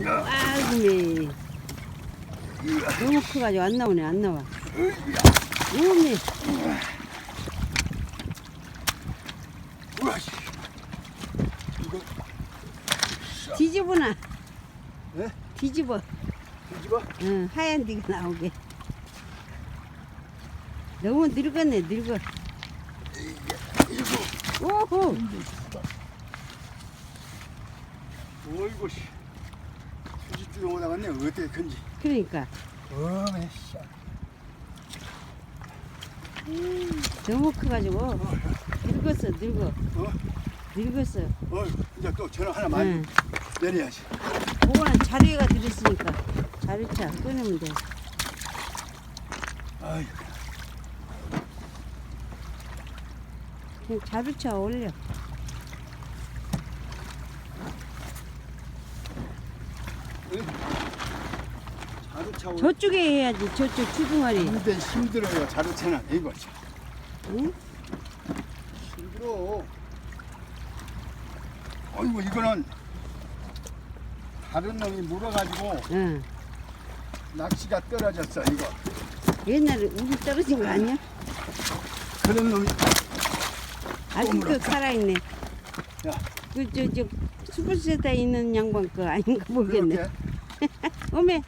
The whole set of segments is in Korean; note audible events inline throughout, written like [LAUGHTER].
아이고매. 너무 커가지고 안 나오네, 안 나와. 오메. 뒤집어놔. 예? 뒤집어. 뒤집어? 응, 하얀 데가 나오게. 너무 늙었네, 늙어. 오호! 어이구, 씨. 수집주에 오나갔네. 어떻게 큰지. 그러니까. 어메, 씨. 너무 커가지고. 늙었어, 늙어. 어? 늙었어. 어, 이제 또 전화 하나 많이 응. 내려야지. 그거는 자루가 들었으니까. 자루차 끊으면 돼. 아이고. 그냥 자루차 올려. 자루차 올 저쪽에 해야지, 저쪽 주둥아리. 근데 힘들어요. 자루차는 이거 참 응? 힘들어. 어이구 이거는 다른 놈이 물어가지고 응. 낚시가 떨어졌어 이거. 옛날에 우리 떨어진 거 아니야? 그런 놈이 아직도 살아있네. 야. 그, 저, 저, 수불세다에 있는 양반 거 아닌가 모르겠네. 그렇게 [LAUGHS] 어메.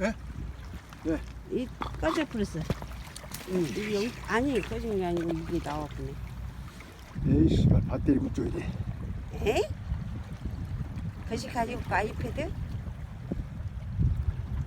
예? 예. 이 꺼져 버렸어. 응. 이게 여기, 아니, 꺼진 게 아니고 이게 나왔구네. 에이 씨발 배터리 굳줘야 돼. 에이? 그것이 가지고 가, 아이패드?